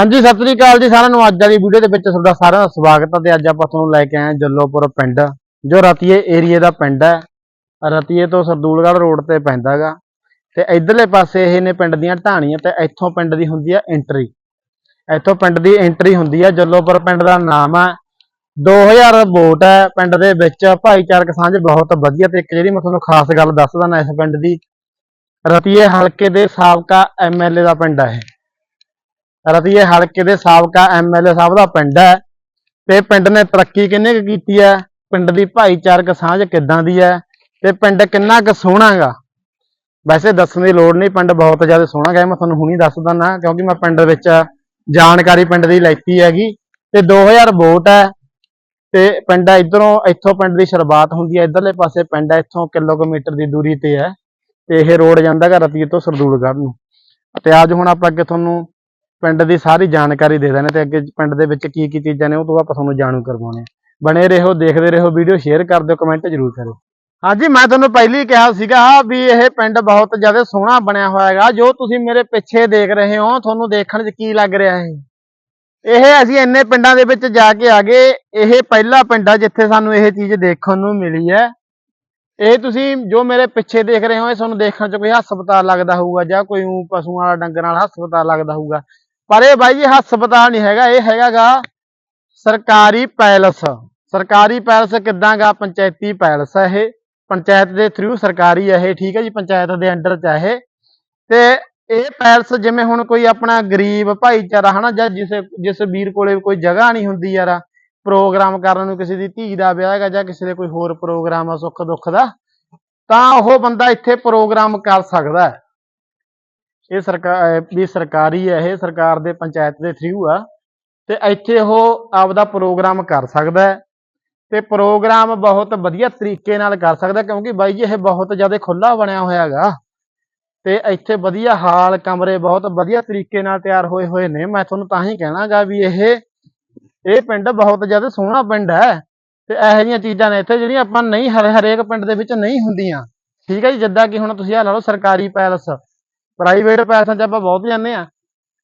ਹਾਂਜੀ, ਸਤਿ ਸ੍ਰੀ ਅਕਾਲ ਜੀ ਸਾਰਿਆਂ ਨੂੰ। ਅੱਜ ਵਾਲੀ ਵੀਡੀਓ ਦੇ ਵਿੱਚ ਤੁਹਾਡਾ ਸਾਰਿਆਂ ਦਾ ਸਵਾਗਤ ਹੈ ਤੇ ਅੱਜ ਆਪਾਂ ਤੁਹਾਨੂੰ ਲੈ ਕੇ ਆਏ ਹਾਂ ਜੱਲੋਪੁਰ ਪਿੰਡ, ਜੋ ਰਤੀਏ ਏਰੀਏ ਦਾ ਪਿੰਡ ਹੈ। ਰਤੀਏ ਤੋਂ ਸਰਦੂਲਗੜ੍ਹ ਰੋਡ ਤੇ ਪੈਂਦਾ ਗਾ ਤੇ ਇਧਰਲੇ ਪਾਸੇ ਇਹ ਨੇ ਪਿੰਡ ਦੀਆਂ ਢਾਣੀਆਂ ਤੇ ਇੱਥੋਂ ਪਿੰਡ ਦੀ ਹੁੰਦੀ ਹੈ ਐਂਟਰੀ ਇੱਥੋਂ ਪਿੰਡ ਦੀ ਐਂਟਰੀ ਹੁੰਦੀ ਹੈ, ਜੱਲੋਪੁਰ ਪਿੰਡ ਦਾ ਨਾਮ ਹੈ। 2000 ਵੋਟ ਹੈ ਪਿੰਡ ਦੇ ਵਿੱਚ। ਭਾਈਚਾਰਕ ਸਾਂਝ ਬਹੁਤ ਵਧੀਆ ਤੇ ਇੱਕ ਜਿਹੜੀ ਮੈਂ ਤੁਹਾਨੂੰ ਖਾਸ ਗੱਲ ਦੱਸ ਦਣਾ ਇਸ ਪਿੰਡ ਦੀ, ਰਤੀਏ ਹਲਕੇ ਦੇ ਸਾਬਕਾ ਐਮਐਲਏ ਦਾ ਪਿੰਡ ਹੈ ਇਹ। ਰਤੀਏ ਹਲਕੇ ਦੇ ਸਾਬਕਾ ਐਮਐਲਏ ਸਾਹਿਬ ਦਾ ਪਿੰਡ ਹੈ ਤੇ ਪਿੰਡ ਨੇ ਤਰੱਕੀ ਕਿੰਨੇ ਕੁ ਕੀਤੀ ਹੈ? ਪਿੰਡ ਦੀ ਭਾਈਚਾਰਕ ਸਾਂਝ ਕਿੱਦਾਂ ਦੀ ਹੈ? ਤੇ ਪਿੰਡ ਕਿੰਨਾ ਕੁ ਸੋਹਣਾ ਗਾ ਵੈਸੇ ਦੱਸਣ ਦੀ ਲੋੜ ਨਹੀਂ, ਪਿੰਡ ਬਹੁਤ ਜ਼ਿਆਦਾ ਸੋਹਣਾ ਗਾ ਮੈਂ ਤੁਹਾਨੂੰ ਹੁਣੀ ਦੱਸ ਦਿੰਦਾ, ਕਿਉਂਕਿ ਮੈਂ ਪਿੰਡ ਵਿੱਚ ਜਾਣਕਾਰੀ ਪਿੰਡ ਦੀ ਲੈਤੀ ਹੈਗੀ। ਤੇ 2000 ਵੋਟ ਹੈ ਤੇ ਪਿੰਡ ਹੈ ਇਧਰੋਂ, ਇੱਥੋਂ ਪਿੰਡ ਦੀ ਸ਼ੁਰੂਆਤ ਹੁੰਦੀ ਹੈ, ਇਧਰਲੇ ਪਾਸੇ ਪਿੰਡ ਹੈ, ਇੱਥੋਂ ਕਿਲੋਮੀਟਰ ਦੀ ਦੂਰੀ ਤੇ ਹੈ। ਤੇ ਇਹ ਰੋਡ ਜਾਂਦਾ ਗਾ ਰਤੀਏ ਤੋਂ ਸਰਦੂਲਗੜ੍ਹ ਨੂੰ। ਤੇ ਅੱਜ ਹੁਣ ਆਪਾਂ ਅੱਗੇ ਤੁਹਾਨੂੰ ਪਿੰਡ ਦੀ ਸਾਰੀ ਜਾਣਕਾਰੀ ਦੇ ਦੇਣੇ ਤੇ ਅੱਗੇ ਪਿੰਡ ਦੇ ਵਿੱਚ ਕੀ ਕੀ ਚੀਜ਼ਾਂ ਨੇ ਉਹ ਤੋਂ ਆਪਾਂ ਤੁਹਾਨੂੰ ਜਾਣੂ ਕਰਵਾਉਣੇ ਆ। ਬਣੇ ਰਹੋ, ਦੇਖਦੇ ਰਹੋ, ਵੀਡੀਓ ਸ਼ੇਅਰ ਕਰ ਦਿਓ ਕਮੈਂਟ ਜ਼ਰੂਰ ਕਰਿਓ। ਹਾਂਜੀ, ਮੈਂ ਤੁਹਾਨੂੰ ਪਹਿਲੀ ਕਿਹਾ ਸੀਗਾ ਵੀ ਇਹ ਪਿੰਡ ਬਹੁਤ ਜ਼ਿਆਦਾ ਸੋਹਣਾ ਬਣਿਆ ਹੋਇਆ ਹੈਗਾ। ਜੋ ਤੁਸੀਂ ਮੇਰੇ ਪਿੱਛੇ ਦੇਖ ਰਹੇ ਹੋ, ਤੁਹਾਨੂੰ ਦੇਖਣ 'ਚ ਕੀ ਲੱਗ ਰਿਹਾ ਹੈ? ਇਹ ਅਸੀਂ ਇੰਨੇ ਪਿੰਡਾਂ ਦੇ ਵਿੱਚ ਜਾ ਕੇ ਆ ਗਏ। ਇਹ ਪਹਿਲਾ ਪਿੰਡ ਆ ਜਿੱਥੇ ਸਾਨੂੰ ਇਹ ਚੀਜ਼ ਦੇਖਣ ਨੂੰ ਮਿਲੀ ਹੈ। ਇਹ ਤੁਸੀਂ ਜੋ ਮੇਰੇ ਪਿੱਛੇ ਦੇਖ ਰਹੇ ਹੋ, ਇਹ ਤੁਹਾਨੂੰ ਦੇਖਣ 'ਚ ਕੋਈ ਹਸਪਤਾਲ ਲੱਗਦਾ ਹੋਊਗਾ ਜਾਂ ਕੋਈ ਪਸ਼ੂਆਂ ਵਾਲਾ ਡੰਗਰ ਵਾਲਾ ਹਸਪਤਾਲ ਲੱਗਦਾ ਹੋਊਗਾ। ਪਰ ਇਹ ਬਾਈ ਜੀ ਹਸਪਤਾਲ ਨਹੀਂ ਹੈਗਾ, ਇਹ ਹੈਗਾਗਾ ਸਰਕਾਰੀ ਪੈਲਸ। ਸਰਕਾਰੀ ਪੈਲਸ ਕਿੱਦਾਂ ਗਾ ਪੰਚਾਇਤੀ ਪੈਲਸ ਹੈ ਇਹ। ਪੰਚਾਇਤ ਦੇ ਥਰੂ ਸਰਕਾਰੀ ਹੈ ਇਹ, ਠੀਕ ਹੈ ਜੀ? ਪੰਚਾਇਤ ਦੇ ਅੰਡਰ ਚ ਹੈ ਇਹ। ਤੇ ਇਹ ਪੈਲਸ ਜਿਵੇਂ ਹੁਣ ਕੋਈ ਆਪਣਾ ਗਰੀਬ ਭਾਈਚਾਰਾ ਹਨਾ, ਜਾਂ ਜਿਸ ਜਿਸ ਵੀਰ ਕੋਲੇ ਕੋਈ ਜਗ੍ਹਾ ਨਹੀਂ ਹੁੰਦੀ ਯਾਰ, ਪ੍ਰੋਗਰਾਮ ਕਰਨ ਨੂੰ ਕਿਸੇ ਦੀ ਧੀ ਦਾ ਵਿਆਹ ਹੈਗਾ, ਜਾਂ ਕਿਸੇ ਦੇ ਕੋਈ ਹੋਰ ਪ੍ਰੋਗਰਾਮ ਆ ਸੁੱਖ ਦੁੱਖ ਦਾ, ਤਾਂ ਉਹ ਬੰਦਾ ਇੱਥੇ ਪ੍ਰੋਗਰਾਮ ਕਰ ਸਕਦਾ। ਹੈ ਇਹ ਸਰਕਾਰ ਵੀ ਸਰਕਾਰੀ ਹੈ, ਇਹ ਸਰਕਾਰ ਦੇ ਪੰਚਾਇਤ ਦੇ ਥਰੂ ਆ। ਤੇ ਇੱਥੇ ਉਹ ਆਪਦਾ ਪ੍ਰੋਗਰਾਮ ਕਰ ਸਕਦਾ ਹੈ। ਤੇ ਪ੍ਰੋਗਰਾਮ ਬਹੁਤ ਵਧੀਆ ਤਰੀਕੇ ਨਾਲ ਕਰ ਸਕਦਾ ਕਿਉਂਕਿ ਬਾਈ ਜੀ ਇਹ ਬਹੁਤ ਜ਼ਿਆਦਾ ਖੁੱਲਾ ਬਣਿਆ ਹੋਇਆ ਹੈਗਾ। ਤੇ ਇੱਥੇ ਵਧੀਆ ਹਾਲ, ਕਮਰੇ ਬਹੁਤ ਵਧੀਆ ਤਰੀਕੇ ਨਾਲ ਤਿਆਰ ਹੋਏ ਹੋਏ ਨੇ। ਮੈਂ ਤੁਹਾਨੂੰ ਤਾਂ ਹੀ ਕਹਿਣਾਗਾ ਵੀ ਇਹ ਇਹ ਪਿੰਡ ਬਹੁਤ ਜ਼ਿਆਦਾ ਸੋਹਣਾ ਪਿੰਡ ਹੈ। ਤੇ ਇਹੋ ਜਿਹੀਆਂ ਚੀਜ਼ਾਂ ਨੇ ਇੱਥੇ ਜਿਹੜੀਆਂ ਆਪਾਂ ਨਹੀਂ ਹਰੇ ਹਰੇਕ ਪਿੰਡ ਦੇ ਵਿੱਚ ਨਹੀਂ ਹੁੰਦੀਆਂ। ਠੀਕ ਹੈ ਜੀ, ਜਿੱਦਾਂ ਕਿ ਹੁਣ ਤੁਸੀਂ ਆ ਲਾ ਲਓ ਸਰਕਾਰੀ ਪੈਲਸ। ਪ੍ਰਾਈਵੇਟ ਪੈਲਸਾਂ 'ਚ ਆਪਾਂ ਬਹੁਤ ਜਾਂਦੇ ਆ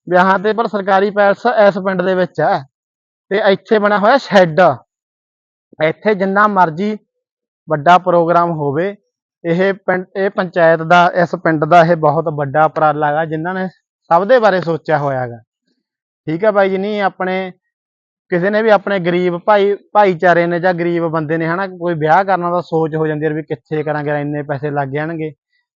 ਵਿਆਹਾਂ ਤੇ ਪਰ ਸਰਕਾਰੀ ਪੈਲਸ ਇਸ ਪਿੰਡ ਦੇ ਵਿੱਚ ਹੈ ਤੇ ਇੱਥੇ ਬਣਿਆ ਹੋਇਆ ਸ਼ੈੱਡ। ਇੱਥੇ ਜਿੰਨਾ ਮਰਜ਼ੀ ਵੱਡਾ ਪ੍ਰੋਗਰਾਮ ਹੋਵੇ, ਇਹ ਪਿੰਡ ਇਹ ਪੰਚਾਇਤ ਦਾ, ਇਸ ਪਿੰਡ ਦਾ ਇਹ ਬਹੁਤ ਵੱਡਾ ਉਪਰਾਲਾ ਹੈਗਾ, ਜਿਨ੍ਹਾਂ ਨੇ ਸਭ ਦੇ ਬਾਰੇ ਸੋਚਿਆ ਹੋਇਆ ਹੈਗਾ। ਠੀਕ ਹੈ ਬਾਈ ਜੀ, ਨਹੀਂ ਆਪਣੇ ਕਿਸੇ ਨੇ ਵੀ ਆਪਣੇ ਗਰੀਬ ਭਾਈ, ਭਾਈਚਾਰੇ ਨੇ ਜਾਂ ਗਰੀਬ ਬੰਦੇ ਨੇ ਹਨਾ, ਕੋਈ ਵਿਆਹ ਕਰਨ ਦਾ ਸੋਚ ਹੋ ਜਾਂਦੀ ਹੈ ਵੀ ਕਿੱਥੇ ਕਰਾਂਗੇ, ਇੰਨੇ ਪੈਸੇ ਲੱਗ ਜਾਣਗੇ।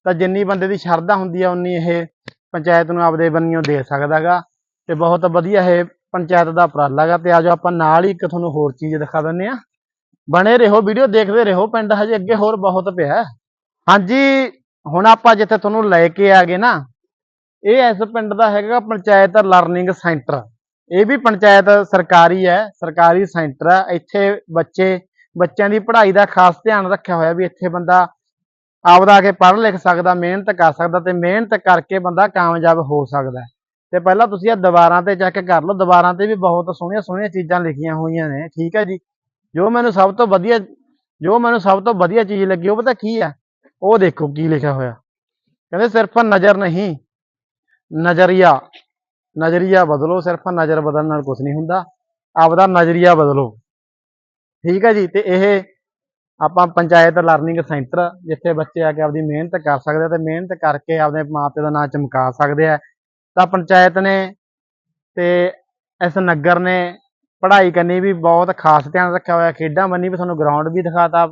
ਤਾਂ ਜਿੰਨੀ ਬੰਦੇ ਦੀ ਸ਼ਰਧਾ ਹੁੰਦੀ ਆ, ਉਨੀ ਇਹ ਪੰਚਾਇਤ ਨੂੰ ਆਪਦੇ ਬੰਨਿਓ ਦੇ ਸਕਦਾਗਾ ਤੇ ਬਹੁਤ ਵਧੀਆ ਇਹ ਪੰਚਾਇਤ ਦਾ ਉਪਰਾਲਾ ਗਾ ਤੇ ਆਜੋ ਆਪਾਂ ਨਾਲ ਹੀ ਇੱਕ ਤੁਹਾਨੂੰ ਹੋਰ ਚੀਜ਼ ਦਿਖਾ ਦਿੰਨੇ ਆ। ਬਣੇ ਰਹੋ, ਵੀਡੀਓ ਦੇਖਦੇ ਰਹੋ, ਪਿੰਡ ਹਜੇ ਅੱਗੇ ਹੋਰ ਬਹੁਤ ਪਿਆ ਹਾਂਜੀ, ਹੁਣ ਆਪਾਂ ਜਿੱਥੇ ਤੁਹਾਨੂੰ ਲੈ ਕੇ ਆ ਗਏ ਨਾ, ਇਹ ਇਸ ਪਿੰਡ ਦਾ ਹੈਗਾ ਪੰਚਾਇਤ ਲਰਨਿੰਗ ਸੈਂਟਰ। ਇਹ ਵੀ ਪੰਚਾਇਤ ਸਰਕਾਰੀ ਹੈ, ਸਰਕਾਰੀ ਸੈਂਟਰ ਹੈ। ਇੱਥੇ ਬੱਚੇ, ਬੱਚਿਆਂ ਦੀ ਪੜ੍ਹਾਈ ਦਾ ਖਾਸ ਧਿਆਨ ਰੱਖਿਆ ਹੋਇਆ ਵੀ ਇੱਥੇ ਬੰਦਾ ਆਪਦਾ ਆ ਕੇ ਪੜ੍ਹ ਲਿਖ ਸਕਦਾ, ਮਿਹਨਤ ਕਰ ਸਕਦਾ ਤੇ ਮਿਹਨਤ ਕਰਕੇ ਬੰਦਾ ਕਾਮਯਾਬ ਹੋ ਸਕਦਾ ਤੇ ਪਹਿਲਾਂ ਤੁਸੀਂ ਇਹ ਦੀਵਾਰਾਂ ਤੇ ਚੈੱਕ ਕਰ ਲਓ, ਦੀਵਾਰਾਂ ਤੇ ਵੀ ਬਹੁਤ ਸੋਹਣੀਆਂ ਸੋਹਣੀਆਂ ਚੀਜ਼ਾਂ ਲਿਖੀਆਂ ਹੋਈਆਂ ਨੇ, ਠੀਕ ਹੈ ਜੀ? ਜੋ ਮੈਨੂੰ ਸਭ ਤੋਂ ਵਧੀਆ, ਜੋ ਮੈਨੂੰ ਸਭ ਤੋਂ ਵਧੀਆ ਚੀਜ਼ ਲੱਗੀ, ਉਹ ਪਤਾ ਕੀ ਹੈ? ਉਹ ਦੇਖੋ ਕੀ ਲਿਖਿਆ ਹੋਇਆ। ਕਹਿੰਦੇ ਸਿਰਫ ਨਜ਼ਰ ਨਹੀਂ, ਨਜ਼ਰੀਆ ਨਜ਼ਰੀਆ ਬਦਲੋ, ਸਿਰਫ ਨਜ਼ਰ ਬਦਲਣ ਨਾਲ ਕੁਝ ਨਹੀਂ ਹੁੰਦਾ, ਆਪਦਾ ਨਜ਼ਰੀਆ ਬਦਲੋ। ਠੀਕ ਹੈ ਜੀ? ਤੇ ਇਹ ਆਪਾਂ ਪੰਚਾਇਤ ਲਰਨਿੰਗ ਸੈਂਟਰ ਜਿੱਥੇ ਬੱਚੇ ਆ ਕੇ ਆਪਦੀ ਮਿਹਨਤ ਕਰ ਸਕਦੇ ਆ ਤੇ ਮਿਹਨਤ ਕਰਕੇ ਆਪਦੇ ਮਾਪੇ ਦਾ ਨਾਂ ਚਮਕਾ ਸਕਦੇ ਆ। ਤਾਂ ਪੰਚਾਇਤ ਨੇ ਤੇ ਇਸ ਨਗਰ ਨੇ ਪੜ੍ਹਾਈ ਕਰਨੀ ਵੀ ਬਹੁਤ ਖਾਸ ਧਿਆਨ ਰੱਖਿਆ ਹੋਇਆ। ਖੇਡਾਂ ਬੰਨੀ ਵੀ ਤੁਹਾਨੂੰ ਗਰਾਊਂਡ ਵੀ ਦਿਖਾਤਾ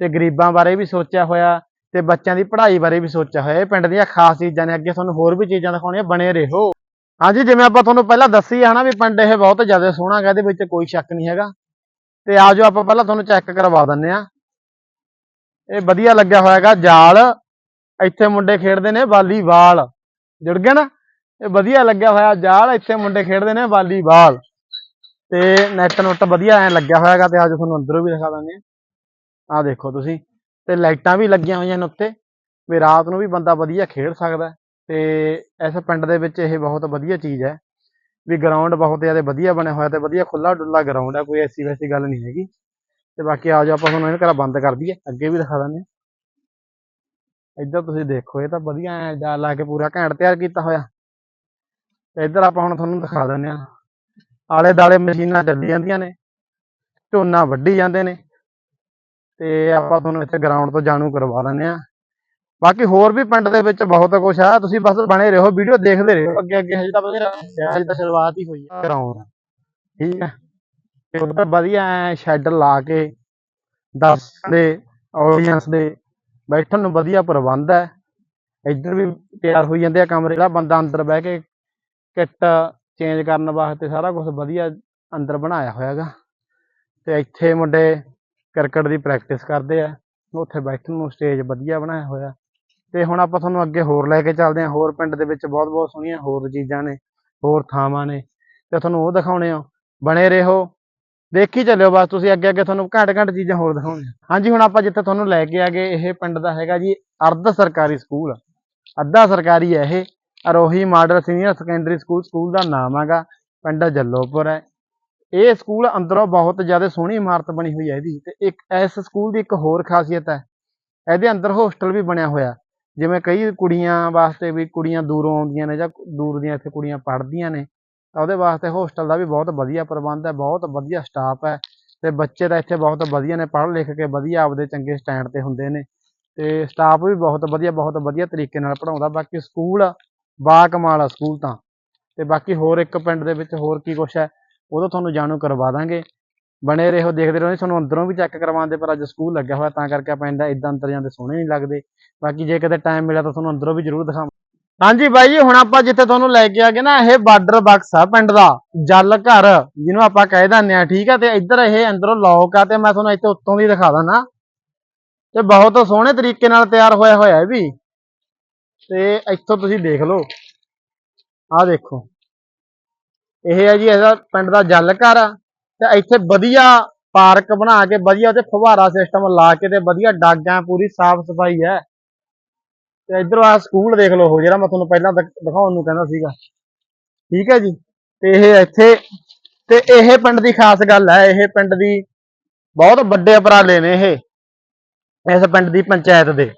ਤੇ ਗਰੀਬਾਂ ਬਾਰੇ ਵੀ ਸੋਚਿਆ ਹੋਇਆ ਤੇ ਬੱਚਿਆਂ ਦੀ ਪੜ੍ਹਾਈ ਬਾਰੇ ਵੀ ਸੋਚਿਆ ਹੋਇਆ। ਇਹ ਪਿੰਡ ਦੀਆਂ ਖਾਸ ਚੀਜ਼ਾਂ ਨੇ। ਅੱਗੇ ਤੁਹਾਨੂੰ ਹੋਰ ਵੀ ਚੀਜ਼ਾਂ ਦਿਖਾਉਣੀਆਂ। ਬਣੇ ਰਹੋ। ਹਾਂਜੀ, ਜਿਵੇਂ ਆਪਾਂ ਤੁਹਾਨੂੰ ਪਹਿਲਾਂ ਦੱਸੀ ਹੈ ਨਾ ਵੀ ਪਿੰਡ ਇਹ ਬਹੁਤ ਜ਼ਿਆਦਾ ਸੋਹਣਾ ਹੈਗਾ ਇਹਦੇ ਵਿੱਚ ਕੋਈ ਸ਼ੱਕ ਨਹੀਂ ਹੈਗਾ। ਤੇ ਆਜੋ ਆਪਾਂ ਪਹਿਲਾਂ ਤੁਹਾਨੂੰ ਚੈੱਕ ਕਰਵਾ ਦਿੰਨੇ ਆ। ਇਹ ਵਧੀਆ ਲੱਗਿਆ ਹੋਇਆ ਹੈਗਾ ਜਾਲ। ਇੱਥੇ ਮੁੰਡੇ ਖੇਡਦੇ ਨੇ ਵਾਲੀਬਾਲ। ਜੁੜ ਗਏ ਨਾ? ਇਹ ਵਧੀਆ ਲੱਗਿਆ ਹੋਇਆ ਜਾਲ, ਇੱਥੇ ਮੁੰਡੇ ਖੇਡਦੇ ਨੇ ਵਾਲੀਬਾਲ। ਤੇ ਨੈਟ ਨੁੱਟ ਵਧੀਆ ਐ ਲੱਗਿਆ ਹੋਇਆ ਹੈਗਾ ਤੇ ਅੱਜ ਤੁਹਾਨੂੰ ਅੰਦਰੋਂ ਵੀ ਦਿਖਾ ਦਾਂਗੇ। ਆਹ ਦੇਖੋ ਤੁਸੀਂ। ਤੇ ਲਾਈਟਾਂ ਵੀ ਲੱਗੀਆਂ ਹੋਈਆਂ ਨੇ ਉੱਤੇ। ਵੀ ਰਾਤ ਨੂੰ ਵੀ ਬੰਦਾ ਵਧੀਆ ਖੇਡ ਸਕਦਾ ਤੇ ਇਸ ਪਿੰਡ ਦੇ ਵਿੱਚ ਇਹ ਬਹੁਤ ਵਧੀਆ ਚੀਜ਼ ਹੈ। ਵੀ ਗਰਾਊਂਡ ਬਹੁਤ ਜ਼ਿਆਦਾ ਵਧੀਆ ਬਣਿਆ ਹੋਇਆ ਤੇ ਵਧੀਆ ਖੁੱਲਾ ਡੁੱਲਾ ਗਰਾਊਂਡ ਹੈ, ਕੋਈ ਐਸੀ ਵੈਸੀ ਗੱਲ ਨਹੀਂ ਹੈਗੀ। ਤੇ ਬਾਕੀ ਆ ਆਪਾਂ ਤੁਹਾਨੂੰ ਇਹਨੂੰ ਕਰਾ ਬੰਦ ਕਰ ਦਈਏ ਅੱਗੇ ਵੀ ਦਿਖਾ ਦਿੰਦੇ ਹਾਂ। ਇੱਧਰ ਤੁਸੀਂ ਦੇਖੋ ਇਹ ਤਾਂ ਵਧੀਆ ਐ ਜਾਲ ਲਾ ਕੇ ਪੂਰਾ ਘੈਂਟ ਤਿਆਰ ਕੀਤਾ ਹੋਇਆ। ਤੇ ਇੱਧਰ ਆਪਾਂ ਹੁਣ ਤੁਹਾਨੂੰ ਦਿਖਾ ਦਿੰਦੇ ਆ ਆਲੇ ਦਾਲੇ ਮਸ਼ੀਨਾਂ ਚੱਲੀ ਜਾਂਦੀਆਂ ਨੇ ਝੋਨਾ ਵੱਢੀ ਜਾਂਦੇ ਨੇ ਤੇ ਆਪਾਂ ਤੁਹਾਨੂੰ ਇੱਥੇ ਗਰਾਊਂਡ ਤੋਂ ਜਾਣੂ ਕਰਵਾ ਦਿੰਦੇ ਆ ਬਾਕੀ ਹੋਰ ਵੀ ਪਿੰਡ ਦੇ ਵਿੱਚ ਬਹੁਤ ਕੁਝ ਆ ਤੁਸੀਂ ਬਸ ਬਣੇ ਰਹੋ ਵੀਡੀਓ ਦੇਖਦੇ ਰਹੋ। ਅੱਗੇ ਅੱਗੇ ਹਜੇ ਤਾਂ ਬਥੇਰਾ ਹਜੇ ਤਾਂ ਸ਼ੁਰੂਆਤ ਹੀ ਹੋਈ ਆ ਗਰਾਊਂਡ ਠੀਕ ਹੈ। ਤੇ ਉੱਧਰ ਵਧੀਆ ਸ਼ੈੱਡ ਲਾ ਕੇ ਦਸ ਦੇ ਆਡੀਅנס ਦੇ ਬੈਠਣ ਨੂੰ ਵਧੀਆ ਪ੍ਰਬੰਧ ਹੈ ਇੱਧਰ ਵੀ ਤਿਆਰ ਹੋਈ ਜਾਂਦੇ ਆ ਕਮਰੇ ਜਿਹੜਾ ਬੰਦਾ ਅੰਦਰ ਬਹਿ ਕੇ ਕਿੱਟ ਚੇਂਜ ਕਰਨ ਵਾਸਤੇ ਸਾਰਾ ਕੁਝ ਵਧੀਆ ਅੰਦਰ ਬਣਾਇਆ ਹੋਇਆ ਹੈਗਾ। ਤੇ ਇੱਥੇ ਮੁੰਡੇ ਕ੍ਰਿਕਟ ਦੀ ਪ੍ਰੈਕਟਿਸ ਕਰਦੇ ਆ ਉੱਥੇ ਬੈਠਣ ਨੂੰ ਸਟੇਜ ਵਧੀਆ ਬਣਾਇਆ ਹੋਇਆ। ਤੇ ਹੁਣ ਆਪਾਂ ਤੁਹਾਨੂੰ ਅੱਗੇ ਹੋਰ ਲੈ ਕੇ ਚੱਲਦੇ ਹਾਂ ਹੋਰ ਪਿੰਡ ਦੇ ਵਿੱਚ ਬਹੁਤ ਬਹੁਤ ਸੋਹਣੀਆਂ ਹੋਰ ਚੀਜ਼ਾਂ ਨੇ ਹੋਰ ਥਾਵਾਂ ਨੇ। ਤੇ ਤੁਹਾਨੂੰ ਉਹ ਦਿਖਾਉਣੇ ਆ। ਬਣੇ ਰਹੋ ਦੇਖੀ ਚੱਲਿਓ, ਬਸ ਤੁਸੀਂ ਅੱਗੇ ਅੱਗੇ ਤੁਹਾਨੂੰ ਘੰਟ ਘੰਟ ਚੀਜ਼ਾਂ ਹੋਰ ਦਿਖਾਉਣੀਆਂ ਹਾਂਜੀ, ਹੁਣ ਆਪਾਂ ਜਿੱਥੇ ਤੁਹਾਨੂੰ ਲੈ ਕੇ ਆ ਗਏ, ਇਹ ਪਿੰਡ ਦਾ ਹੈਗਾ ਜੀ, ਅਰਧ ਸਰਕਾਰੀ ਸਕੂਲ। ਅੱਧਾ ਸਰਕਾਰੀ ਹੈ ਇਹ Arohi model senior secondary school school ਦਾ ਨਾਮ ਹੈਗਾ, ਪਿੰਡ ਜੱਲੋਪੁਰ ਹੈ। ਇਹ ਸਕੂਲ ਅੰਦਰੋਂ ਬਹੁਤ ਜ਼ਿਆਦਾ ਸੋਹਣੀ ਇਮਾਰਤ ਬਣੀ ਹੋਈ ਹੈ ਇਹਦੀ, ਤੇ ਇੱਕ ਇਸ ਸਕੂਲ ਦੀ ਇੱਕ ਹੋਰ ਖਾਸੀਅਤ ਹੈ, ਇਹਦੇ ਅੰਦਰ ਹੋਸਟਲ ਵੀ ਬਣਿਆ ਹੋਇਆ। ਜਿਵੇਂ ਕਈ ਕੁੜੀਆਂ ਵਾਸਤੇ ਵੀ ਕੁੜੀਆਂ ਦੂਰੋਂ ਆਉਂਦੀਆਂ ਨੇ ਜਾਂ ਦੂਰ ਦੀਆਂ ਇੱਥੇ ਕੁੜੀਆਂ ਪੜ੍ਹਦੀਆਂ ਨੇ ਤਾਂ ਉਹਦੇ ਵਾਸਤੇ ਹੋਸਟਲ ਦਾ ਵੀ ਬਹੁਤ ਵਧੀਆ ਪ੍ਰਬੰਧ ਹੈ, ਬਹੁਤ ਵਧੀਆ ਸਟਾਫ ਹੈ ਤੇ ਬੱਚੇ ਤਾਂ ਇੱਥੇ ਬਹੁਤ ਵਧੀਆ ਨੇ, ਪੜ੍ਹ ਲਿਖ ਕੇ ਵਧੀਆ ਆਪਦੇ ਚੰਗੇ ਸਟੈਂਡ ਤੇ ਹੁੰਦੇ ਨੇ ਤੇ ਸਟਾਫ ਵੀ ਬਹੁਤ ਵਧੀਆ ਬਹੁਤ ਵਧੀਆ ਤਰੀਕੇ ਨਾਲ ਪੜ੍ਹਾਉਂਦਾ, ਬਾਕੀ ਸਕੂਲ ਬਾ ਕਮਾਲ ਆ ਸਕੂਲ ਤਾਂ ਤੇ ਬਾਕੀ ਹੋਰ ਇੱਕ ਪਿੰਡ ਦੇ ਵਿੱਚ ਹੋਰ ਕੀ ਕੁਛ ਹੈ ਉਹ ਤਾਂ ਤੁਹਾਨੂੰ ਜਾਣੂ ਕਰਵਾ ਦਾਂਗੇ। ਬਣੇ ਰਹੋ, ਦੇਖਦੇ ਰਹੋ ਤੁਹਾਨੂੰ ਅੰਦਰੋਂ ਵੀ ਚੈੱਕ ਕਰਵਾਉਂਦੇ, ਪਰ ਅੱਜ ਸਕੂਲ ਲੱਗਿਆ ਹੋਇਆ, ਤਾਂ ਕਰਕੇ ਆਪਾਂ ਇੰਦਾ ਇਦਾਂ ਅੰਦਰ ਜਾਂਦੇ ਸੋਹਣੇ ਨਹੀਂ ਲੱਗਦੇ। ਬਾਕੀ ਜੇ ਕਦੇ ਟਾਈਮ ਮਿਲਿਆ ਤਾਂ ਤੁਹਾਨੂੰ ਅੰਦਰੋਂ ਵੀ ਜ਼ਰੂਰ ਦਿਖਾਵਾਂ ਹਾਂਜੀ ਬਾਈ ਜੀ, ਹੁਣ ਆਪਾਂ ਜਿੱਥੇ ਤੁਹਾਨੂੰ ਲੈ ਕੇ ਆ ਗਏ ਨਾ, ਇਹ ਬਾਰਡਰ ਬਾਕਸ ਆ ਪਿੰਡ ਦਾ, ਜਲ ਘਰ, ਜਿਹਨੂੰ ਆਪਾਂ ਕਹਿ ਦਿੰਦੇ ਆ, ਠੀਕ ਆ? ਤੇ ਇੱਧਰ ਇਹ ਅੰਦਰੋਂ ਲੌਕ ਆ, ਤੇ ਮੈਂ ਤੁਹਾਨੂੰ ਇੱਥੇ ਉੱਤੋਂ ਦੀ ਦਿਖਾ ਦਿੰਦਾ। ਤੇ ਬਹੁਤ ਸੋਹਣੇ ਤਰੀਕੇ ਨਾਲ ਤਿਆਰ ਹੋਇਆ ਹੋਇਆ ਇਹ ਵੀ। ਤੇ ਇੱਥੋਂ ਤੁਸੀਂ ਦੇਖ ਲਓ। ਆਹ ਦੇਖੋ। ਇਹ ਹੈ ਜੀ, ਇਹਦਾ ਪਿੰਡ ਦਾ ਜਲ ਘਰ ਤੇ ਇੱਥੇ ਵਧੀਆ ਪਾਰਕ ਬਣਾ ਕੇ, ਵਧੀਆ ਤੇ ਫੁਹਾਰਾ ਸਿਸਟਮ ਲਾ ਕੇ ਤੇ ਵਧੀਆ ਡਾਗਾਂ ਪੂਰੀ ਸਾਫ਼ ਸਫ਼ਾਈ ਹੈ। ਤੇ ਇਧਰ ਆ ਸਕੂਲ ਦੇਖ ਲਓ ਉਹ ਜਿਹੜਾ ਮੈਂ ਤੁਹਾਨੂੰ ਪਹਿਲਾਂ ਦਿਖਾਉਣ ਨੂੰ ਕਹਿੰਦਾ ਸੀਗਾ। ਠੀਕ ਹੈ ਜੀ? ਤੇ ਇਹ ਇੱਥੇ, ਤੇ ਇਹ ਪਿੰਡ ਦੀ ਖਾਸ ਗੱਲ ਹੈ, ਇਹ ਪਿੰਡ ਦੀ ਬਹੁਤ ਵੱਡੇ ਉਪਰਾਲੇ ਨੇ ਇਹ, ਇਸ ਪਿੰਡ ਦੀ ਪੰਚਾਇਤ ਦੇ।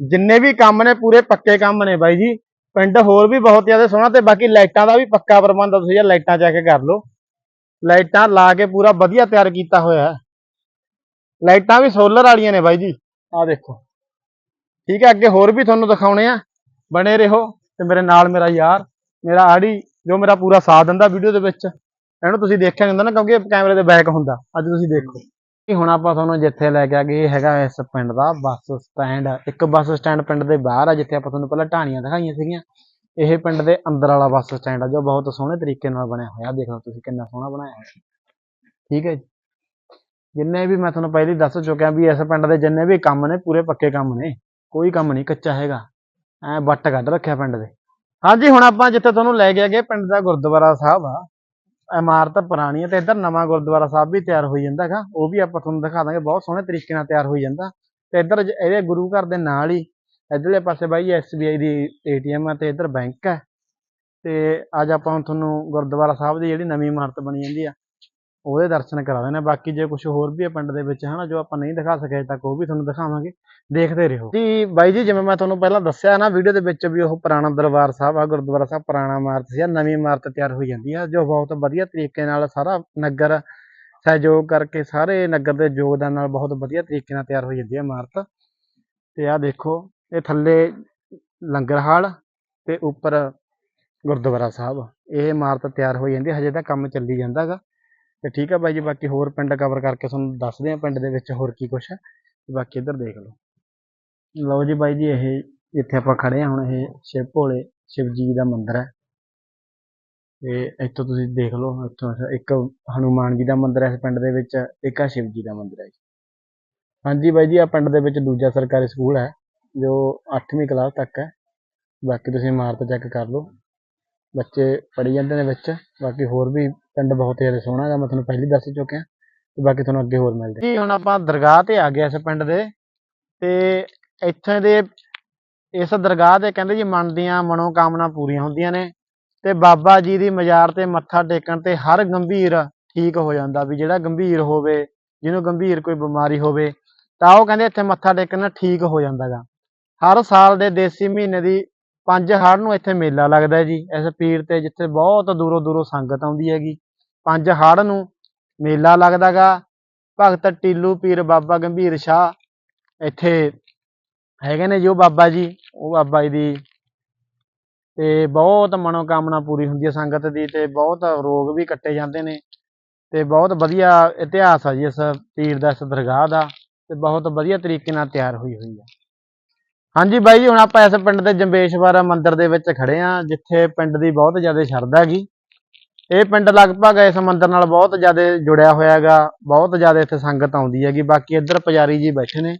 ਜਿੰਨੇ ਵੀ ਕੰਮ ਨੇ, ਪੂਰੇ ਪੱਕੇ ਕੰਮ ਨੇ ਬਾਈ ਜੀ। ਪਿੰਡ ਹੋਰ ਵੀ ਬਹੁਤ ਜ਼ਿਆਦਾ ਸੋਹਣਾ ਤੇ ਬਾਕੀ ਲਾਈਟਾਂ ਦਾ ਵੀ ਪੱਕਾ ਪ੍ਰਬੰਧ ਤੁਸੀਂ ਇਹ ਲਾਈਟਾਂ ਚੈੱਕ ਕਰ ਲਓ। ਲਾਈਟਾਂ ਲਾ ਕੇ ਪੂਰਾ ਵਧੀਆ ਤਿਆਰ ਕੀਤਾ ਹੋਇਆ ਹੈ। ਲਾਈਟਾਂ ਵੀ ਸੋਲਰ ਵਾਲੀਆਂ ਨੇ ਬਾਈ ਜੀ। ਆਹ ਦੇਖੋ। ਠੀਕ ਹੈ, ਅੱਗੇ ਹੋਰ ਵੀ ਤੁਹਾਨੂੰ ਦਿਖਾਉਣੇ ਆ। ਬਣੇ ਰਹੋ ਤੇ ਮੇਰੇ ਨਾਲ ਮੇਰਾ ਯਾਰ, ਮੇਰਾ ਆੜੀ, ਜੋ ਮੇਰਾ ਪੂਰਾ ਸਾਥ ਦਿੰਦਾ ਵੀਡੀਓ ਦੇ ਵਿੱਚ। ਇਹਨੂੰ ਤੁਸੀਂ ਦੇਖਿਆ ਨੀ ਹੁੰਦਾ ਨਾ, ਕਿਉਂਕਿ ਕੈਮਰੇ ਦੇ ਬੈਕ ਹੁੰਦਾ। ਅੱਜ ਤੁਸੀਂ ਦੇਖੋ। ਕਿ ਹੁਣ ਆਪਾਂ ਤੁਹਾਨੂੰ ਜਿੱਥੇ ਲੈ ਕੇ ਆ ਗਏ ਹੈਗਾ ਇਸ ਪਿੰਡ ਦਾ ਬੱਸ ਸਟੈਂਡ ਇੱਕ ਬੱਸ ਸਟੈਂਡ ਪਿੰਡ ਦੇ ਬਾਹਰ ਆ, ਜਿੱਥੇ ਆਪਾਂ ਤੁਹਾਨੂੰ ਪਹਿਲਾਂ ਢਾਣੀਆਂ ਦਿਖਾਈਆਂ ਸੀਗੀਆਂ। ਇਹ ਪਿੰਡ ਦੇ ਅੰਦਰ ਵਾਲਾ ਬੱਸ ਸਟੈਂਡ ਆ, ਜੋ ਬਹੁਤ ਸੋਹਣੇ ਤਰੀਕੇ ਨਾਲ ਬਣਿਆ ਹੋਇਆ। ਦੇਖ ਲਓ ਤੁਸੀਂ ਕਿੰਨਾ ਸੋਹਣਾ ਬਣਾਇਆ ਹੋਇਆ। ਠੀਕ ਹੈ ਜੀ। ਜਿੰਨੇ ਵੀ ਮੈਂ ਤੁਹਾਨੂੰ ਪਹਿਲੀ ਦੱਸ ਚੁੱਕਿਆ ਵੀ ਇਸ ਪਿੰਡ ਦੇ ਜਿੰਨੇ ਵੀ ਕੰਮ ਨੇ, ਪੂਰੇ ਪੱਕੇ ਕੰਮ ਨੇ। ਕੋਈ ਕੰਮ ਨਹੀਂ, ਕੱਚਾ ਹੈਗਾ। ਐ ਵੱਟ ਕੱਢ ਰੱਖਿਆ ਪਿੰਡ ਦੇ। ਹਾਂਜੀ, ਹੁਣ ਆਪਾਂ ਜਿੱਥੇ ਤੁਹਾਨੂੰ ਲੈ ਕੇ ਗਏ ਪਿੰਡ ਦਾ ਗੁਰਦੁਆਰਾ ਸਾਹਿਬ ਆ। ਇਮਾਰਤ ਪੁਰਾਣੀ ਹੈ ਤੇ ਇੱਧਰ ਨਵਾਂ ਗੁਰਦੁਆਰਾ ਸਾਹਿਬ ਵੀ ਤਿਆਰ ਹੋਈ ਜਾਂਦਾ ਹੈਗਾ। ਉਹ ਵੀ ਆਪਾਂ ਤੁਹਾਨੂੰ ਦਿਖਾ ਦਾਂਗੇ, ਬਹੁਤ ਸੋਹਣੇ ਤਰੀਕੇ ਨਾਲ ਤਿਆਰ ਹੋਈ ਜਾਂਦਾ। ਤੇ ਇੱਧਰ ਇਹਦੇ ਗੁਰੂ ਘਰ ਦੇ ਨਾਲ ਹੀ ਇੱਧਰਲੇ ਪਾਸੇ ਬਾਈ SBI ਦੀ ਏਟੀਐਮ ਹੈ ਤੇ ਇੱਧਰ ਬੈਂਕ ਹੈ ਤੇ ਅੱਜ ਆਪਾਂ ਤੁਹਾਨੂੰ ਗੁਰਦੁਆਰਾ ਸਾਹਿਬ ਦੀ ਜਿਹੜੀ ਨਵੀਂ ਇਮਾਰਤ ਬਣੀ ਜਾਂਦੀ ਆ, ਉਹਦੇ ਦਰਸ਼ਨ ਕਰਾ ਦੇਣੇ ਬਾਕੀ ਜੇ ਕੁਝ ਹੋਰ ਵੀ ਹੈ ਪਿੰਡ ਦੇ ਵਿੱਚ ਹਨਾ, ਜੋ ਆਪਾਂ ਨਹੀਂ ਦਿਖਾ ਸਕੇ ਅਜੇ ਤੱਕ, ਉਹ ਵੀ ਤੁਹਾਨੂੰ ਦਿਖਾਵਾਂਗੇ। ਦੇਖਦੇ ਰਹੋ। ਜੀ ਬਾਈ ਜੀ, ਜਿਵੇਂ ਮੈਂ ਤੁਹਾਨੂੰ ਪਹਿਲਾਂ ਦੱਸਿਆ ਨਾ ਵੀਡੀਓ ਦੇ ਵਿੱਚ ਵੀ ਉਹ ਪੁਰਾਣਾ ਦਰਬਾਰ ਸਾਹਿਬ ਆ, ਗੁਰਦੁਆਰਾ ਸਾਹਿਬ ਪੁਰਾਣਾ ਇਮਾਰਤ ਸੀ ਆ ਨਵੀਂ ਇਮਾਰਤ ਤਿਆਰ ਹੋਈ ਜਾਂਦੀ ਆ, ਜੋ ਬਹੁਤ ਵਧੀਆ ਤਰੀਕੇ ਨਾਲ ਸਾਰਾ ਨਗਰ ਸਹਿਯੋਗ ਕਰਕੇ ਸਾਰੇ ਨਗਰ ਦੇ ਯੋਗਦਾਨ ਨਾਲ ਬਹੁਤ ਵਧੀਆ ਤਰੀਕੇ ਨਾਲ ਤਿਆਰ ਹੋਈ ਜਾਂਦੀ ਆ ਇਮਾਰਤ। ਤੇ ਆ ਦੇਖੋ, ਇਹ ਥੱਲੇ ਲੰਗਰ ਹਾਲ ਤੇ ਉੱਪਰ ਗੁਰਦੁਆਰਾ ਸਾਹਿਬ। ਇਹ ਇਮਾਰਤ ਤਿਆਰ ਹੋਈ ਜਾਂਦੀ ਹਜੇ ਤਾਂ ਕੰਮ ਚੱਲੀ ਜਾਂਦਾ ਗਾ। ਤੇ ਠੀਕ ਆ ਬਾਈ ਜੀ, ਬਾਕੀ ਹੋਰ ਪਿੰਡ ਕਵਰ ਕਰਕੇ ਤੁਹਾਨੂੰ ਦੱਸਦੇ ਆ, ਪਿੰਡ ਦੇ ਵਿੱਚ ਹੋਰ ਕੀ ਕੁਛ ਹੈ ਬਾਕੀ ਇੱਧਰ ਦੇਖ ਲਓ। ਲਓ ਜੀ ਬਾਈ ਜੀ, ਇਹ ਜਿੱਥੇ ਆਪਾਂ ਖੜੇ ਆ ਹੁਣ ਇਹ ਸ਼ਿਵ ਭੋਲੇ, ਸ਼ਿਵ ਜੀ ਦਾ ਮੰਦਿਰ ਹੈ। ਤੇ ਇੱਥੋਂ ਤੁਸੀਂ ਦੇਖ ਲਓ, ਇੱਥੋਂ ਇੱਕ ਹਨੂਮਾਨ ਜੀ ਦਾ ਮੰਦਿਰ ਹੈ, ਇਸ ਪਿੰਡ ਦੇ ਵਿੱਚ, ਇੱਕ ਆ ਸ਼ਿਵ ਜੀ ਦਾ ਮੰਦਿਰ ਹੈ ਹਾਂਜੀ ਬਾਈ ਜੀ, ਆ ਪਿੰਡ ਦੇ ਵਿੱਚ ਦੂਜਾ ਸਰਕਾਰੀ ਸਕੂਲ ਹੈ, ਜੋ 8ਵੀਂ ਕਲਾਸ ਤੱਕ ਹੈ। ਬਾਕੀ ਤੁਸੀਂ ਇਮਾਰਤ ਚੈੱਕ ਕਰ ਲਓ। ਬੱਚੇ ਪੜ੍ਹੀ ਜਾਂਦੇ ਨੇ ਵਿੱਚ, ਬਾਕੀ ਹੋਰ ਵੀ ਪਿੰਡ ਬਹੁਤ ਜ਼ਿਆਦਾ ਸੋਹਣਾ ਹੈਗਾ, ਮੈਂ ਤੁਹਾਨੂੰ ਪਹਿਲੀ ਦੱਸ ਚੁੱਕਿਆ। ਤੇ ਬਾਕੀ ਤੁਹਾਨੂੰ ਅੱਗੇ ਹੋਰ ਮਿਲਦੇ ਜੀ, ਹੁਣ ਆਪਾਂ ਦਰਗਾਹ ਤੇ ਆ ਗਏ ਇਸ ਪਿੰਡ ਦੇ। ਤੇ ਇੱਥੇ ਦੇ ਇਸ ਦਰਗਾਹ ਦੇ ਕਹਿੰਦੇ ਜੀ ਮਨ ਦੀਆਂ ਮਨੋਕਾਮਨਾ ਪੂਰੀਆਂ ਹੁੰਦੀਆਂ ਨੇ ਤੇ ਬਾਬਾ ਜੀ ਦੀ ਮਜ਼ਾਰ ਤੇ ਮੱਥਾ ਟੇਕਣ ਤੇ ਹਰ ਗੰਭੀਰ ਠੀਕ ਹੋ ਜਾਂਦਾ ਵੀ ਜਿਹੜਾ ਗੰਭੀਰ ਹੋਵੇ, ਜਿਹਨੂੰ ਗੰਭੀਰ ਕੋਈ ਬਿਮਾਰੀ ਹੋਵੇ, ਤਾਂ ਉਹ ਕਹਿੰਦੇ ਇੱਥੇ ਮੱਥਾ ਟੇਕਣ ਨਾਲ ਠੀਕ ਹੋ ਜਾਂਦਾਗਾ ਹਰ ਸਾਲ ਦੇ ਦੇਸੀ ਮਹੀਨੇ ਦੀ ਪੰਜ ਹਾੜ ਨੂੰ ਇੱਥੇ ਮੇਲਾ ਲੱਗਦਾ ਜੀ, ਇਸ ਪੀਰ ਤੇ ਜਿੱਥੇ ਬਹੁਤ ਦੂਰੋਂ ਦੂਰੋਂ ਸੰਗਤ ਆਉਂਦੀ ਹੈਗੀ। ਪੰਜ ਹਾੜ ਨੂੰ ਮੇਲਾ ਲੱਗਦਾਗਾ ਭਗਤ ਟੀਲੂ ਪੀਰ ਬਾਬਾ ਗੰਭੀਰ ਸ਼ਾਹ ਇੱਥੇ ਹੈਗੇ ਨੇ ਜੋ ਬਾਬਾ ਜੀ, ਉਹ ਬਾਬਾ ਜੀ ਦੀ ਤੇ ਬਹੁਤ ਮਨੋਕਾਮਨਾ ਪੂਰੀ ਹੁੰਦੀ ਹੈ ਸੰਗਤ ਦੀ ਤੇ ਬਹੁਤ ਰੋਗ ਵੀ ਕੱਟੇ ਜਾਂਦੇ ਨੇ ਤੇ ਬਹੁਤ ਵਧੀਆ ਇਤਿਹਾਸ ਆ ਜੀ ਇਸ ਪੀਰ ਦਾ, ਇਸ ਦਰਗਾਹ ਦਾ ਤੇ ਬਹੁਤ ਵਧੀਆ ਤਰੀਕੇ ਨਾਲ ਤਿਆਰ ਹੋਈ ਹੋਈ ਹੈ ਹਾਂਜੀ ਬਾਈ ਜੀ, ਹੁਣ ਆਪਾਂ ਇਸ ਪਿੰਡ ਦੇ ਜੰਬੇਸ਼ਵਰ ਮੰਦਿਰ ਦੇ ਵਿੱਚ ਖੜੇ ਆ ਜਿੱਥੇ ਪਿੰਡ ਦੀ ਬਹੁਤ ਜ਼ਿਆਦਾ ਸ਼ਰਧਾ ਹੈਗੀ। ਇਹ ਪਿੰਡ ਲਗਭਗ ਇਸ ਮੰਦਿਰ ਨਾਲ ਬਹੁਤ ਜ਼ਿਆਦਾ ਜੁੜਿਆ ਹੋਇਆ ਹੈਗਾ ਬਹੁਤ ਜ਼ਿਆਦਾ ਇੱਥੇ ਸੰਗਤ ਆਉਂਦੀ ਹੈਗੀ, ਬਾਕੀ ਇੱਧਰ ਪੁਜਾਰੀ ਜੀ ਬੈਠੇ ਨੇ।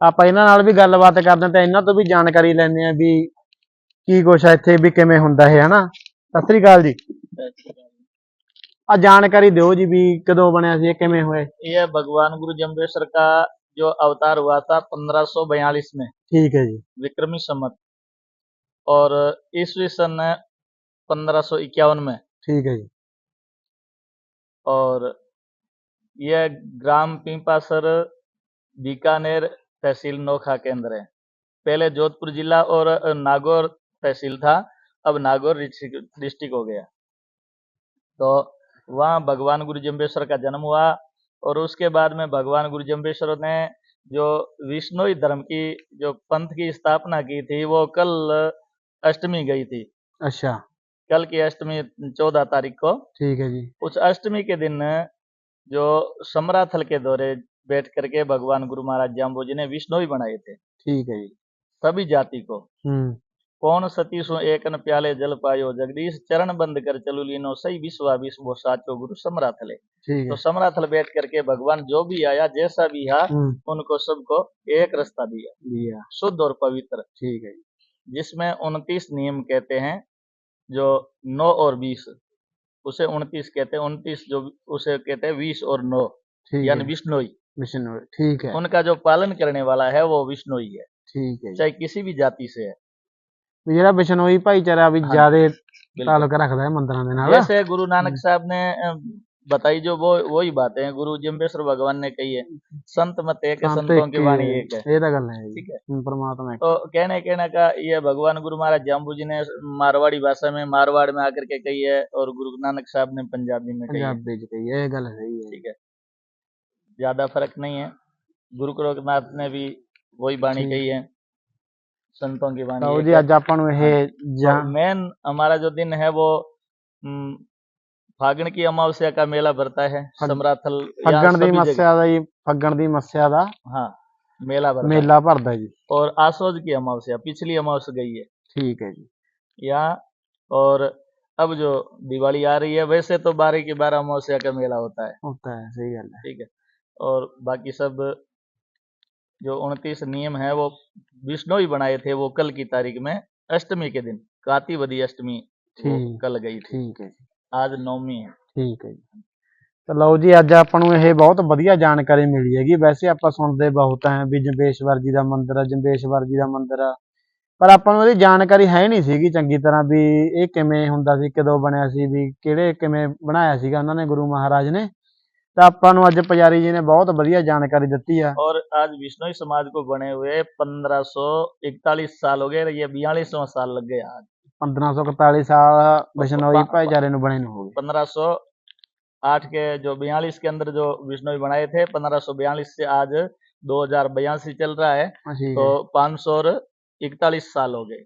ਆਪਾਂ ਇਹਨਾਂ ਨਾਲ ਵੀ ਗੱਲਬਾਤ ਕਰਦੇ ਹਾਂ ਤੇ ਇਹਨਾਂ ਤੋਂ ਵੀ ਜਾਣਕਾਰੀ ਲੈਂਦੇ ਆ ਵੀ ਕੀ ਕੁਛ ਹੈ ਇੱਥੇ ਵੀ ਕਿਵੇਂ ਹੁੰਦਾ ਹੈ ਹਨਾ ਸਤਿ ਸ੍ਰੀ ਅਕਾਲ ਜੀ ਆ ਜਾਣਕਾਰੀ ਦਿਓ ਜੀ ਵੀ ਕਦੋਂ ਬਣਿਆ ਸੀ ਇਹ ਕਿਵੇਂ ਹੋਇਆ यह भगवान गुरु जम्बेश्वर का जो अवतार हुआ था 1542 में ਠੀਕ ਹੈ ਜੀ विक्रमी संमत और ईस्वी सन 1551 में ਠੀਕ ਹੈ ਜੀ और यह ग्राम पिंपासर बीकानेर तहसील नोखा केंद्र है। पहले जोधपुर जिला और नागौर तहसील था अब नागौर डिस्ट्रिक्ट हो गया। तो वहाँ भगवान गुरु जम्बेश्वर का जन्म हुआ और उसके बाद में भगवान गुरु जम्बेश्वर ने जो विष्णु धर्म की जो पंथ की स्थापना की थी वो कल अष्टमी गई थी। अच्छा। कल की अष्टमी चौदह तारीख को। ठीक है जी। उस अष्टमी के दिन जो समराथल के दौरे बैठ करके भगवान गुरु महाराज जाम्बो जी ने विष्णु भी बनाए थे। ठीक है जी। सभी जाति को। हम्म। कौन सतीशो एक न प्याले जल पायो जगदीश चरण बंद कर चलू लीनो सही विश्वा विश्व साचो गुरु समराथले तो समराथल बैठ करके भगवान जो भी आया जैसा भी आया हम्म। उनको सबको एक रास्ता दिया। दिया। शुद्ध और पवित्र। ठीक है जिसमें उनतीस नियम कहते हैं जो नौ और बीस। उसे उनतीस कहते हैं उनतीस जो उसे कहते हैं बीस और नौ। यानी विष्णोई ਵਿਸ਼ਨੂੰ ਠੀਕ ਹੈ उनका जो पालन करने वाला है वो विष्णुई है ਠੀਕ ਹੈ ਜੀ चाहे किसी भी जाति से है ਵੀ ਜਿਹੜਾ ਬਿਸ਼ਨੋਈ ਭਾਈਚਾਰਾ ਵੀ ਹਾਂਜੀ, ਜ਼ਿਆਦੇ बिल्कुल। ਤਾਲੁਕ ਰੱਖਦਾ ਹੈ ਮੰਦਰਾਂ ਦੇ ਨਾਲ जैसे गुरु नानक साहब ने अ, बताई जो वो वही बातें हैं गुरु जम्बेश्वर भगवान ने कही है संत मत एक है ਸੰਤ संतों ਇੱਕ की ਹੀ वाणी ਹੈ। एक है ਇਹ ਤਾਂ ਗੱਲ ਹੈ ਜੀ ठीक है ਹੂੰ, ਪਰਮਾਤਮਾ ਇੱਕ तो कहने कहने का ये भगवान गुरु महाराज जाम्बू जी ने मारवाड़ी भाषा में मारवाड़ में आकर के कही है और गुरु नानक साहब ने पंजाबी में कही है ਪੰਜਾਬੀ ਚ ਕਹੀ ਹੈ, ਇਹ ਗੱਲ ਸਹੀ ਹੈ ठीक है ज्यादा फर्क नहीं है गुरु गोरखनाथ ने भी वही वाणी ठीक। कही है संतों की वाणी ਤਾਂ एक ਜੀ है। ਅੱਜ ਆਪਾਂ ਨੂੰ ਇਹ ਜਾਂ मेन हमारा जो दिन है वो हम्म, फागण की अमावस्या का मेला भरता है फग- समराथल यहाँ ਫੱਗਣ ਦੀ सभी जगह- ਮੱਸਿਆ ਦਾ ਜੀ ਫੱਗਣ ਦੀ ਮੱਸਿਆ ਦਾ हाँ मेला भरता है ਮੇਲਾ ਭਰਦਾ ਜੀ और आसोज की अमावस्या पिछली अमावस्या गई है ਠੀਕ ਹੈ ਜੀ यहाँ और अब जो दिवाली आ रही है वैसे तो बारह की बारह अमावस्या का मेला होता है ਹੁੰਦਾ ਹੈ ਸਹੀ ਗੱਲ ਹੈ ठीक है और बाकी सब जो उनतीस नियम है वो विष्णु ही बनाए थे वो कल की तारीख में अष्टमी के दिन कातिवदी अष्टमी वो ठीक। कल गई थी ਠੀਕ ਹੈ ਜੀ आज नौमी है ਠੀਕ ਹੈ ਜੀ ਤਾਂ ਲਓ ਜੀ ਅੱਜ ਆਪਾਂ ਨੂੰ ਇਹ ਬਹੁਤ ਵਧੀਆ ਜਾਣਕਾਰੀ ਮਿਲੀ ਹੈਗੀ ਵੈਸੇ ਆਪਾਂ ਸੁਣਦੇ ਬਹੁਤ ਆਂ ਵੀ ਜੰਬੇਸ਼ਵਰ ਜੀ ਦਾ ਮੰਦਿਰ ਆ ਜੰਬੇਸ਼ਵਰ ਜੀ ਦਾ ਮੰਦਿਰ ਆ ਪਰ ਆਪਾਂ ਨੂੰ ਇਹਦੀ ਜਾਣਕਾਰੀ ਹੈ ਨਹੀਂ ਸੀਗੀ ਚੰਗੀ ਤਰ੍ਹਾਂ ਵੀ ਇਹ ਕਿਵੇਂ ਹੁੰਦਾ ਸੀ ਕਦੋਂ ਬਣਿਆ ਸੀ ਵੀ ਕਿਹੜੇ ਕਿਵੇਂ ਬਣਾਇਆ ਸੀਗਾ ਉਹਨਾਂ ਨੇ ਗੁਰੂ ਮਹਾਰਾਜ ਨੇ तो अपन अज पुजारी जी ने बहुत बढ़िया जानकारी दी है और आज विष्णोई समाज को बने हुए पंद्रह सौ इकतालीस साल हो गए ये बयालीसवा साल लग गया आज पंद्रह सौ इकतालीस साल विष्णोई भाईचारे बने हो गए पंद्रह सौ आठ के जो बयालीस के अंदर जो विष्णोई बनाए थे पंद्रह सौ बयालीस से आज दो हजार बयासी चल रहा है तो पाँच सौ इकतालीस साल हो गए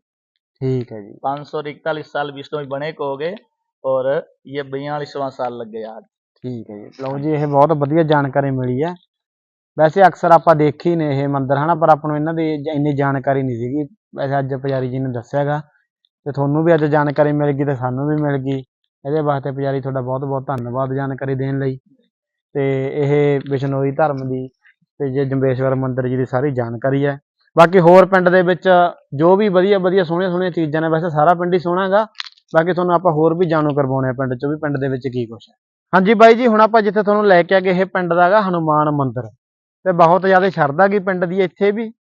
ठीक है जी पाँच सौ इकतालीस साल विष्णोई बने को हो गए और ये बयालीसवा साल लग गया आज ਠੀਕ ਹੈ ਜੀ। ਲਓ ਜੀ ਇਹ ਬਹੁਤ ਵਧੀਆ ਜਾਣਕਾਰੀ ਮਿਲੀ ਹੈ। ਵੈਸੇ ਅਕਸਰ ਆਪਾਂ ਦੇਖੀ ਨੇ ਇਹ ਮੰਦਿਰ ਹਨਾ ਪਰ ਆਪਾਂ ਨੂੰ ਇਹਨਾਂ ਦੀ ਜ- ਇੰਨੀ ਜਾਣਕਾਰੀ ਨਹੀਂ ਸੀਗੀ। ਵੈਸੇ ਅੱਜ ਪੁਜਾਰੀ ਜੀ ਨੇ ਦੱਸਿਆਗਾ ਤੇ ਤੁਹਾਨੂੰ ਵੀ ਅੱਜ ਜਾਣਕਾਰੀ ਮਿਲ ਗਈ ਤੇ ਸਾਨੂੰ ਵੀ ਮਿਲ ਗਈ। ਇਹਦੇ ਵਾਸਤੇ ਪੁਜਾਰੀ ਤੁਹਾਡਾ ਬਹੁਤ ਬਹੁਤ ਧੰਨਵਾਦ ਜਾਣਕਾਰੀ ਦੇਣ ਲਈ। ਤੇ ਇਹ ਬਿਸ਼ਨੋਈ ਧਰਮ ਦੀ ਤੇ ਜੇ ਜੰਬੇਸ਼ਵਰ ਮੰਦਿਰ ਜੀ ਦੀ ਸਾਰੀ ਜਾਣਕਾਰੀ ਹੈ। ਬਾਕੀ ਹੋਰ ਪਿੰਡ ਦੇ ਵਿੱਚ ਜੋ ਵੀ ਵਧੀਆ ਵਧੀਆ ਸੋਹਣੀਆਂ ਸੋਹਣੀਆਂ ਚੀਜ਼ਾਂ ਨੇ ਵੈਸੇ ਸਾਰਾ ਪਿੰਡ ਹੀ ਸੋਹਣਾ ਹੈਗਾ। ਬਾਕੀ ਤੁਹਾਨੂੰ ਆਪਾਂ ਹੋਰ ਵੀ ਜਾਣੂ ਕਰਵਾਉਣੇ ਆ ਪਿੰਡ ਚ ਵੀ ਪਿੰਡ ਦੇ ਵਿੱਚ ਕੀ ਕੁਛ ਹੈ। ਹਾਂਜੀ ਬਾਈ ਜੀ, ਹੁਣ ਆਪਾਂ ਜਿੱਥੇ ਤੁਹਾਨੂੰ ਲੈ ਕੇ ਆ ਗਏ ਇਹ ਪਿੰਡ ਦਾ ਹੈਗਾ ਹਨੂਮਾਨ ਮੰਦਿਰ। ਤੇ ਬਹੁਤ ਜ਼ਿਆਦਾ ਸ਼ਰਧਾ ਗੀ ਪਿੰਡ ਦੀ ਇੱਥੇ ਵੀ।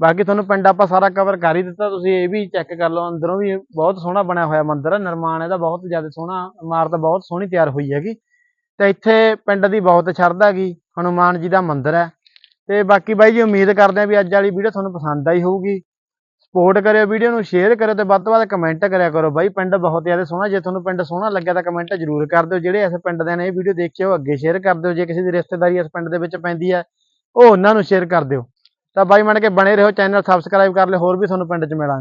ਬਾਕੀ ਤੁਹਾਨੂੰ ਪਿੰਡ ਆਪਾਂ ਸਾਰਾ ਕਵਰ ਕਰ ਹੀ ਦਿੱਤਾ, ਤੁਸੀਂ ਇਹ ਵੀ ਚੈੱਕ ਕਰ ਲਓ, ਅੰਦਰੋਂ ਵੀ ਬਹੁਤ ਸੋਹਣਾ ਬਣਿਆ ਹੋਇਆ ਮੰਦਿਰ ਹੈ ਨਿਰਮਾਣ ਇਹਦਾ ਬਹੁਤ ਜ਼ਿਆਦਾ ਸੋਹਣਾ, ਇਮਾਰਤ ਬਹੁਤ ਸੋਹਣੀ ਤਿਆਰ ਹੋਈ ਹੈਗੀ। ਤੇ ਇੱਥੇ ਪਿੰਡ ਦੀ ਬਹੁਤ ਸ਼ਰਧਾ ਗੀ ਹਨੂਮਾਨ ਜੀ ਦਾ ਮੰਦਿਰ ਹੈ। ਤੇ ਬਾਕੀ ਬਾਈ ਜੀ, ਉਮੀਦ ਕਰਦੇ ਹਾਂ ਵੀ ਅੱਜ ਵਾਲੀ ਵੀਡੀਓ ਤੁਹਾਨੂੰ ਪਸੰਦ ਆਈ ਹੋਊਗੀ। ਸਪੋਰਟ ਕਰਿਓ ਵੀਡੀਓ ਨੂੰ ਸ਼ੇਅਰ ਕਰਿਓ ਤੇ ਵੱਧ ਤੋਂ ਵੱਧ ਕਮੈਂਟ ਕਰਿਆ ਕਰੋ। ਬਾਈ, ਪਿੰਡ ਬਹੁਤ ਜ਼ਿਆਦਾ ਸੋਹਣਾ, ਜੇ ਤੁਹਾਨੂੰ ਪਿੰਡ ਸੋਹਣਾ ਲੱਗਿਆ ਤਾਂ ਕਮੈਂਟ ਜ਼ਰੂਰ ਕਰ ਦਿਓ। ਜਿਹੜੇ ਇਸ ਪਿੰਡ ਦੇ ਨੇ ਇਹ ਵੀਡੀਓ ਦੇਖੀ, ਉਹ ਅੱਗੇ ਸ਼ੇਅਰ ਕਰ ਦਿਓ। ਜੇ ਕਿਸੇ ਦੀ ਰਿਸ਼ਤੇਦਾਰੀ ਇਸ ਪਿੰਡ ਦੇ ਵਿੱਚ ਪੈਂਦੀ ਹੈ ਉਹ ਉਹਨਾਂ ਨੂੰ ਸ਼ੇਅਰ ਕਰ ਦਿਓ। ਤਾਂ ਬਾਈ ਮੰਨ ਕੇ ਬਣੇ ਰਹੋ ਚੈਨਲ ਸਬਸਕ੍ਰਾਈਬ ਕਰ ਲਿਓ, ਹੋਰ ਵੀ ਤੁਹਾਨੂੰ ਪਿੰਡ 'ਚ ਮਿਲਾਂਗੇ।